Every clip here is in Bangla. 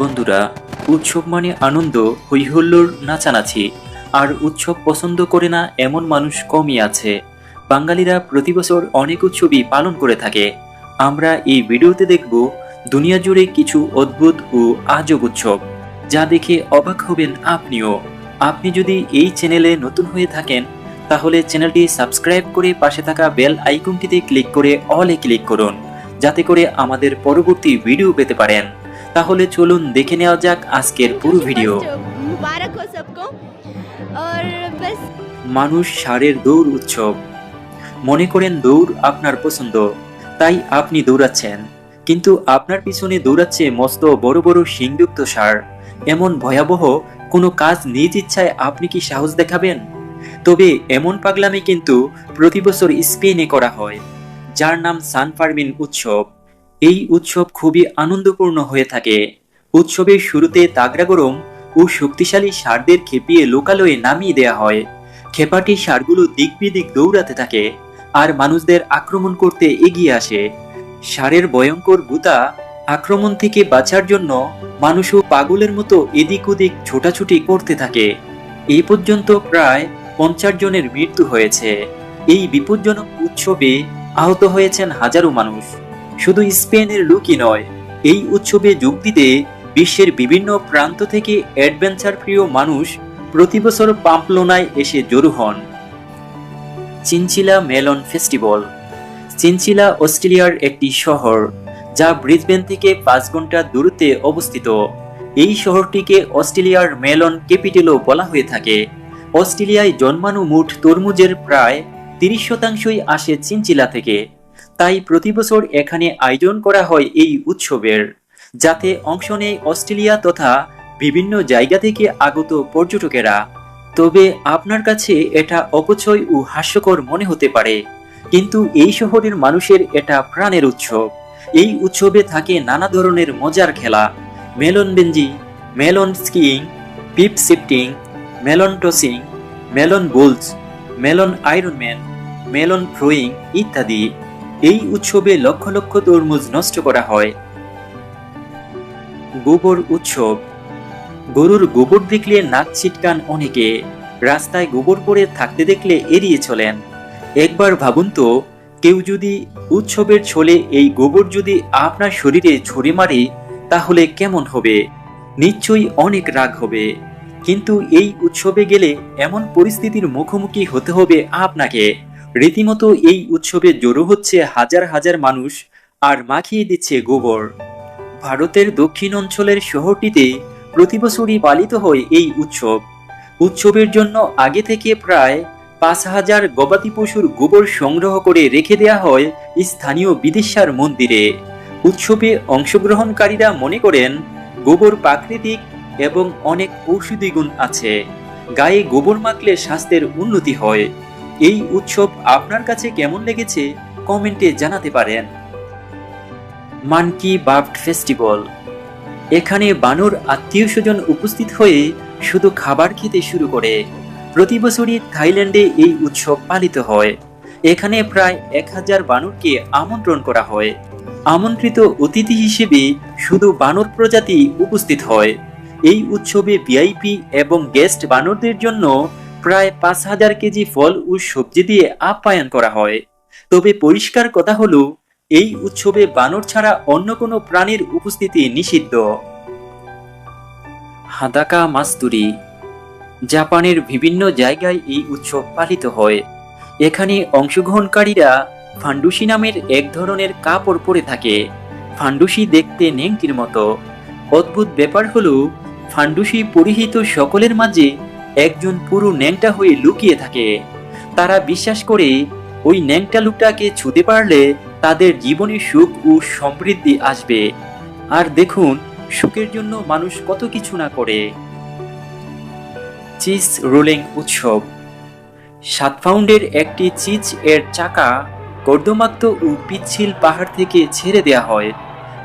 বন্ধুরা, উৎসব মানে আনন্দ হৈহুল্লোর নাচানাচি। আর উৎসব পছন্দ করে না এমন মানুষ কমই আছে। বাঙালিরা প্রতি বছর অনেক উৎসবই পালন করে থাকে। আমরা এই ভিডিওতে দেখব দুনিয়া জুড়ে কিছু অদ্ভুত ও আজব উৎসব, যা দেখে অবাক হবেন আপনিও। আপনি যদি এই চ্যানেলে নতুন হয়ে থাকেন, তাহলে চ্যানেলটি সাবস্ক্রাইব করে পাশে থাকা বেল আইকনটিতে ক্লিক করে অলে ক্লিক করুন, যাতে করে আমাদের পরবর্তী ভিডিও পেতে পারেন। তাহলে চলুন দেখে নেওয়া যাক আজকের পুরো ভিডিও মানুষ সারের দৌড় উৎসব। মনে করেন দৌড় আপনার পছন্দ তাই আপনি দৌড়াচ্ছেন। কিন্তু আপনার পিছনে দৌড়াচ্ছে মস্ত বড় বড় সিংযুক্ত সার। এমন ভয়াবহ কোনো কাজ নিজ ইচ্ছায় আপনি কি সাহস দেখাবেন? তবে এমন পাগলামি কিন্তু প্রতি বছর স্পেনে করা হয় যার নাম সানফার্মিন উৎসব। এই উৎসব খুবই আনন্দপূর্ণ হয়ে থাকে। উৎসবের শুরুতে তাগড়া গরম ও শক্তিশালী সারদের খেপিয়ে লোকালয়ে নামিয়ে দেয়া হয়। খেপাটি সারগুলো দিক বিদিক দৌড়াতে থাকে আর মানুষদের আক্রমণ করতে এগিয়ে আসে। সারের ভয়ঙ্কর গুতা আক্রমণ থেকে বাঁচার জন্য মানুষও পাগলের মতো এদিক ওদিক ছোটাছুটি করতে থাকে। এই পর্যন্ত প্রায় পঞ্চাশ জনের মৃত্যু হয়েছে। এই বিপজ্জনক উৎসবে আহত হয়েছেন হাজারো মানুষ। শুধু স্পেনের লোকই নয়, এই উৎসবে যোগ দিতে বিশ্বের বিভিন্ন প্রান্ত থেকে অ্যাডভেঞ্চার প্রিয় মানুষ প্রতি বছর পাম্পলোনায় এসে জড়ো হন। Chinchilla melon festival. চিনচিলা, অস্ট্রেলিয়ার একটি শহর, যা ব্রিসবেন থেকে পাঁচ ঘণ্টা দূরত্বে অবস্থিত। এই শহরটিকে অস্ট্রেলিয়ার মেলন ক্যাপিটালও বলা হয়ে থাকে। অস্ট্রেলিয়ায় জন্মানো মুঠ তরমুজের প্রায় তিরিশ শতাংশই আসে চিনচিলা থেকে। তাই প্রতি বছর এখানে আয়োজন করা হয় এই উৎসবের। যাতে অংশ নেয় অস্ট্রেলিয়া তথা বিভিন্ন জায়গা থেকে আগত পর্যটকেরা। তবে আপনার কাছে এটা অপচয় ও হাস্যকর মনে হতে পারে। কিন্তু এই শহরের মানুষের এটা প্রাণের উৎসব। এই উৎসবে থাকে নানা ধরনের মজার খেলা। Melon বেঞ্জি, melon skiing, pip shifting, melon tossing, melon bulls, melon ironman melon throwing ইত্যাদি। এই উৎসবে লক্ষ লক্ষ তরমুজ নষ্ট করা হয়। গোবর উৎসব। গরুর গোবর দেখলে নাক ছিটকান অনেকে। রাস্তায় গোবর পড়ে থাকতে দেখলে এড়িয়ে চলেন। একবার ভাবুন তো, কেউ যদি উৎসবের ছলে এই গোবর যদি আপনার শরীরে ছড়ে মারে, তাহলে কেমন হবে? নিশ্চয়ই অনেক রাগ হবে। কিন্তু এই উৎসবে গেলে এমন পরিস্থিতির মুখোমুখি হতে হবে আপনাকে। রীতিমতো এই উৎসবে জড়ো হচ্ছে হাজার হাজার মানুষ আর মাখিয়ে দিচ্ছে গোবর। ভারতের দক্ষিণ অঞ্চলের শহরটিতে প্রতি বছরই পালিত হয় এই উৎসব। উৎসবের জন্য আগে থেকে প্রায় পাঁচ হাজার গবাদি পশুর গোবর সংগ্রহ করে রেখে দেয়া হয় স্থানীয় বিদেশার মন্দিরে। উৎসবে অংশগ্রহণকারীরা মনে করেন, গোবর প্রাকৃতিক এবং অনেক ঔষধি গুণ আছে। গায়ে গোবর মাখলে স্বাস্থ্যের উন্নতি হয়। এই উৎসব আপনার কাছে কেমন লেগেছে কমেন্টে জানাতে পারেন। Monkey buffet festival. এখানে বানর আত্মীয় স্বজন উপস্থিত হয়ে শুধু খাবার খেতে শুরু করে। প্রতি বছরই থাইল্যান্ডে এই উৎসব পালিত হয়। এখানে প্রায় এক হাজার বানরকে আমন্ত্রণ করা হয়। আমন্ত্রিত অতিথি হিসেবে শুধু বানর প্রজাতি উপস্থিত হয়। এই উৎসবে ভিআইপি এবং গেস্ট বানরদের জন্য প্রায় পাঁচ হাজার কেজি ফল ও সবজি দিয়ে আপ্যায়ন করা হয়। তবে পরিষ্কার কথা হলো, এই উৎসবে বানর ছাড়া অন্য কোনো প্রাণীর উপস্থিতি নিষিদ্ধ। হাদাকা মাস্তুরি জাপানের বিভিন্ন জায়গায় এই উৎসব পালিত হয়। এখানে অংশগ্রহণকারীরা ফান্ডুসি নামের এক ধরনের কাপড় পরে থাকে। ফান্ডুসি দেখতে নেংটির মতো। অদ্ভুত ব্যাপার হলো, ফান্ডুসি পরিহিত সকলের মাঝে একজন পুরো ন্যাংটা হয়ে লুকিয়ে থাকে। তারা বিশ্বাস করে, ওই ন্যাংটা লুকটাকে ছুতে পারলে তাদের জীবনে সুখ ও সমৃদ্ধি আসবে। আর দেখুন, সুখের জন্য মানুষ কত কিছু না করে। চিজ রোলিং উৎসব। সাত পাউন্ডের একটি চিজ এর চাকা কর্দমাক্ত ও পিচ্ছিল পাহাড় থেকে ছেড়ে দেয়া হয়।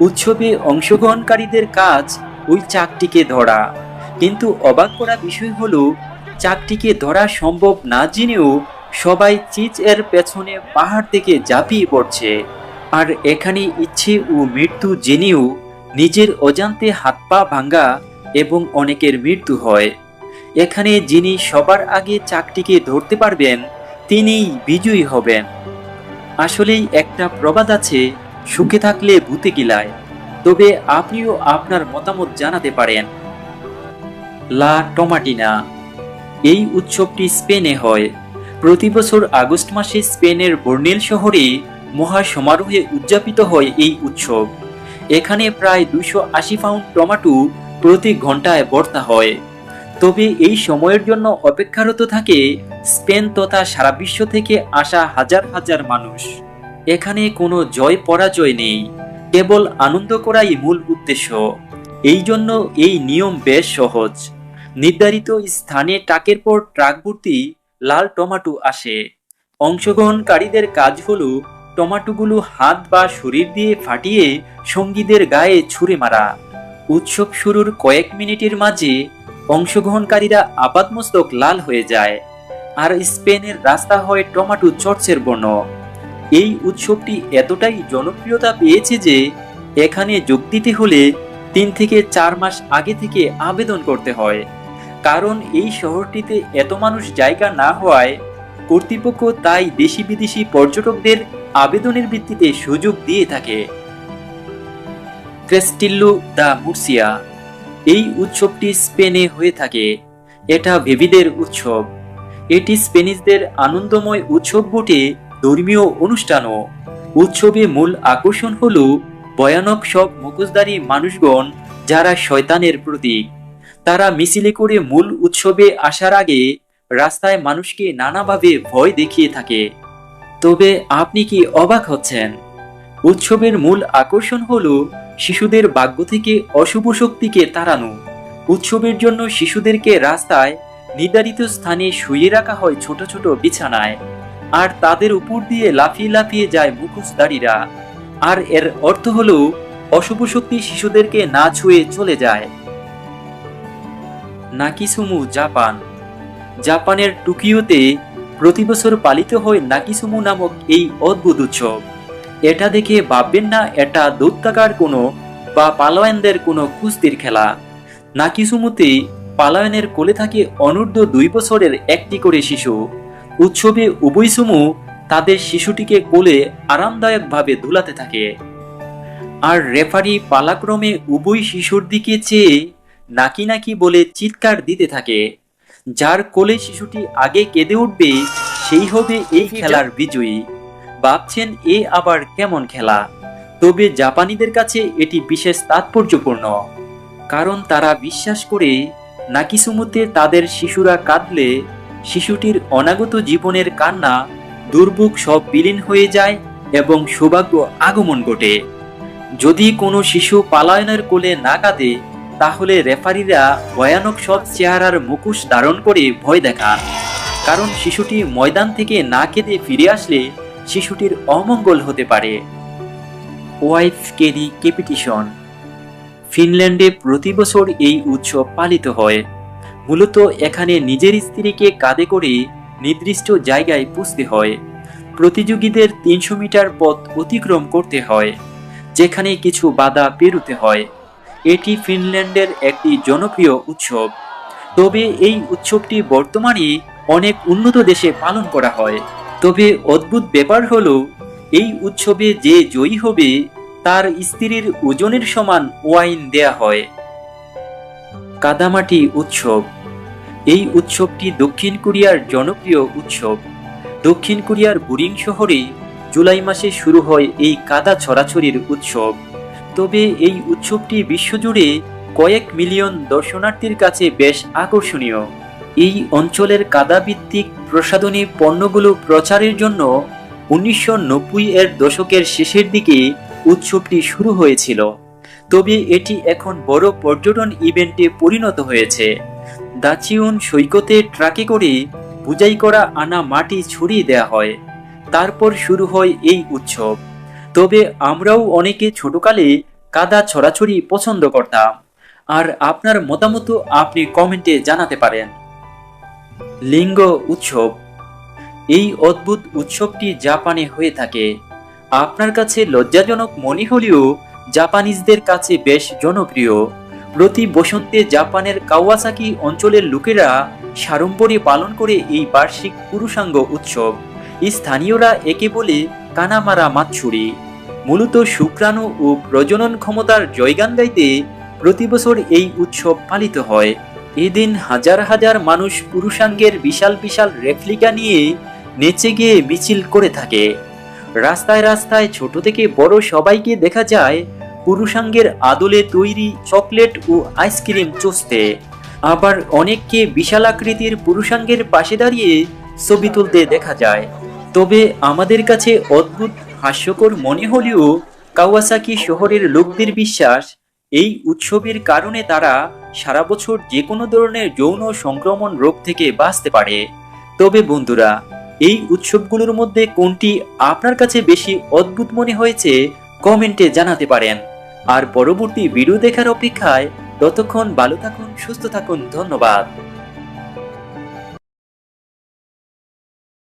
উৎসবে অংশগ্রহণকারীদের কাজ ওই চাকটিকে ধরা। কিন্তু অবাক করা বিষয় হলো চাকটিকে ধরা সম্ভব না জেনেও সবাই চিজ এর পেছনে পাহাড় থেকে ঝাঁপিয়ে পড়ছে। আর এখানে ইচ্ছে ও মৃত্যু জেনেও নিজের অজান্তে হাত পা ভাঙ্গা এবং অনেকের মৃত্যু হয়। এখানে যিনি সবার আগে চাকটিকে ধরতে পারবেন, তিনিই বিজয়ী হবেন। আসলেই একটা প্রবাদ আছে, সুখে থাকলে ভূতে গিলায়। তবে আপনিও আপনার মতামত জানাতে পারেন। La Tomatina. এই উৎসবটি স্পেনে হয়। প্রতি বছর আগস্ট মাসে স্পেনের বর্নেল শহরে মহা সমারোহে উদযাপিত হয় এই উৎসব। এখানে প্রায় দুশো আশি পাউন্ড টমাটো প্রতি ঘন্টায় বর্তা হয়। তবে এই সময়ের জন্য অপেক্ষারত থাকে স্পেন তথা সারা বিশ্ব থেকে আসা হাজার হাজার মানুষ। এখানে কোনো জয় পরাজয় নেই, কেবল আনন্দ করাই মূল উদ্দেশ্য। এই জন্য এই নিয়ম বেশ সহজ। নির্ধারিত স্থানে ট্রাকের পর ট্রাক ভর্তি লাল টমাটো আসে। অংশগ্রহণকারীদের কাজ হলো টমাটোগুলো হাত বা শরীর দিয়ে ফাটিয়ে সঙ্গীদের গায়ে ছুঁড়ে মারা। উৎসব শুরুর কয়েক মিনিটের মাঝে অংশগ্রহণকারীরা আপাতমস্তক লাল হয়ে যায়। আর স্পেনের রাস্তা হয় টমাটো চর্চের বর্ণ। এই উৎসবটি এতটাই জনপ্রিয়তা পেয়েছে যে এখানে যোগ দিতে হলে তিন থেকে চার মাস আগে থেকে আবেদন করতে হয়। কারণ এই শহরটিতে এত মানুষ জায়গা না হওয়ায় কর্তৃপক্ষ তাই দেশি বিদেশি পর্যটকদের আবেদনের ভিত্তিতে সুযোগ দিয়ে থাকে। ক্রেস্টিল্লু দা মুর্সিয়া এই উৎসবটি স্পেনে হয়ে থাকে। এটা ভেবিদের উৎসব। এটি স্পেনিশদের আনন্দময় উৎসব বটে, ধর্মীয় অনুষ্ঠানও। উৎসবে মূল আকর্ষণ হল ভয়ানক সব মুখোশধারী মানুষগণ যারা শয়তানের প্রতীক। তারা মিছিলে করে মূল উৎসবে আসার আগে রাস্তায় মানুষকে নানাভাবে ভয় দেখিয়ে থাকে। তবে আপনি কি অবাক হচ্ছেন? উৎসবের মূল আকর্ষণ হলো শিশুদের ভাগ্য থেকে অশুভ শক্তিকে তাড়ানো। উৎসবের জন্য শিশুদেরকে রাস্তায় নির্ধারিত স্থানে শুয়ে রাখা হয় ছোট ছোট বিছানায়। আর তাদের উপর দিয়ে লাফিয়ে লাফিয়ে যায় মুখোশধারীরা। আর এর অর্থ হলো অশুভ শক্তি শিশুদেরকে না ছুঁয়ে চলে যায়। Naki Sumo Japan? জাপানের টোকিওতে প্রতি বছর পালিত হয় নাকিসুমু নামক এই অদ্ভুত উৎসব। এটা দেখে ভাববেন না, এটা দৈত্যাকার কোনো বা পালোয়ানদের কোনো কুস্তির খেলা। নাকিসুমুতে পালায়নের কোলে থাকে অনূর্ধ্ব দুই বছরের একটি করে শিশু। উৎসবে উভয় সুমু তাদের শিশুটিকে কোলে আরামদায়কভাবে ধুলাতে থাকে। আর রেফারি পালাক্রমে উভয় শিশুর দিকে চেয়ে নাকি নাকি বলে চিৎকার দিতে থাকে। যার কোলে শিশুটি আগে কেঁদে উঠবে সেই হবে এই খেলার বিজয়ী। ভাবছেন এ আবার কেমন খেলা। তবে জাপানিদের কাছে এটি বিশেষ তাৎপর্যপূর্ণ। কারণ তারা বিশ্বাস করে নাকিসুমুতে তাদের শিশুরা কাঁদলে শিশুটির অনাগত জীবনের কান্না দুর্ভোগ সব বিলীন হয়ে যায় এবং সৌভাগ্য আগমন ঘটে। যদি কোনো শিশু পালায়নের কোলে না কাঁদে তাহলে রেফারিরা ভয়ানক সব চেহারার মুখোশ ধারণ করে ভয় দেখান। কারণ শিশুটি ময়দান থেকে না কেঁদে ফিরে আসলে শিশুটির অমঙ্গল হতে পারে। Wife Kerry কেপিটিশন। ফিনল্যান্ডে প্রতি বছর এই উৎসব পালিত হয়। মূলত এখানে নিজের স্ত্রীকে কাঁধে করে নির্দিষ্ট জায়গায় পুষতে হয়। প্রতিযোগীদের তিনশো মিটার পথ অতিক্রম করতে হয়, যেখানে কিছু বাধা পেরোতে হয়। এটি ফিনল্যান্ডের একটি জনপ্রিয় উৎসব। তবে এই উৎসবটি বর্তমানে অনেক উন্নত দেশে পালন করা হয়। তবে অদ্ভুত ব্যাপার হলো, এই উৎসবে যে জয়ী হবে, তার স্ত্রীর ওজনের সমান ওয়াইন দেয়া হয়। কাদামাটি উৎসব। এই উৎসবটি দক্ষিণ কোরিয়ার জনপ্রিয় উৎসব। দক্ষিণ কোরিয়ার বুরিং শহরে জুলাই মাসে শুরু হয় এই কাদা ছড়াছড়ির উৎসব। তবে এই উৎসবটি বিশ্বজুড়ে কয়েক মিলিয়ন দর্শনার্থীর কাছে বেশ আকর্ষণীয়। এই অঞ্চলের কাদাভিত্তিক প্রসাধনী পণ্যগুলো প্রচারের জন্য উনিশশো এর দশকের শেষের দিকে উৎসবটি শুরু হয়েছিল। তবে এটি এখন বড় পর্যটন ইভেন্টে পরিণত হয়েছে। দাচিউন সৈকতে ট্রাকে করে বুঝাই করা আনা মাটি ছড়িয়ে দেয়া হয়। তারপর শুরু হয় এই উৎসব। তবে আমরাও অনেকে ছোটকালে কাদা ছড়াছড়ি পছন্দ করতাম। আর আপনার মতামত আপনি কমেন্টে জানাতে পারেন। লিঙ্গ উৎসব। এই অদ্ভুত উৎসবটি জাপানে হয়ে থাকে। আপনার কাছে লজ্জাজনক মনে হলেও জাপানিজদের কাছে বেশ জনপ্রিয়। প্রতি বসন্তে জাপানের কাওয়াসাকি অঞ্চলের লোকেরা সাড়ম্বরে পালন করে এই বার্ষিক পুরুষাঙ্গ উৎসব। স্থানীয়রা একে বলে কানামারা মাতসুরি। মূলত শুক্রাণু ও প্রজনন ক্ষমতার জয়গান গাইতে প্রতি বছর এই উৎসব পালিত হয়। এদিন হাজার হাজার মানুষ পুরুষাঙ্গের বিশাল বিশাল রেফলিকা নিয়ে নেচে গিয়ে মিছিল করে থাকে। রাস্তায় রাস্তায় ছোট থেকে বড় সবাইকে দেখা যায় পুরুষাঙ্গের আদলে তৈরি চকলেট ও আইসক্রিম চষতে। আবার অনেককে বিশাল আকৃতির পুরুষাঙ্গের পাশে দাঁড়িয়ে ছবি তুলতে দেখা যায়। তবে আমাদের কাছে অদ্ভুত হাস্যকর মনে হলেও কাওয়াসাকি শহরের লোকদের বিশ্বাস, এই উৎসবের কারণে তারা সারা বছর যে কোনো ধরনের যৌন সংক্রমণ রোগ থেকে বাঁচতে পারে। তবে বন্ধুরা, এই উৎসবগুলোর মধ্যে কোনটি আপনার কাছে বেশি অদ্ভুত মনে হয়েছে কমেন্টে জানাতে পারেন। আর পরবর্তী ভিডিও দেখার অপেক্ষায় ততক্ষণ ভালো থাকুন, সুস্থ থাকুন, ধন্যবাদ।